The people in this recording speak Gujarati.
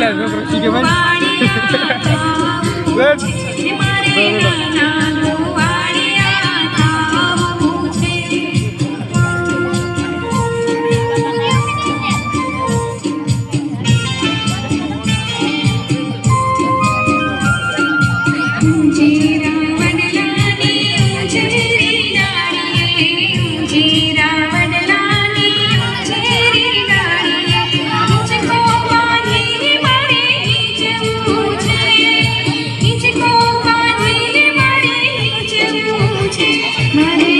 ઈ કે ભાઈ Maria.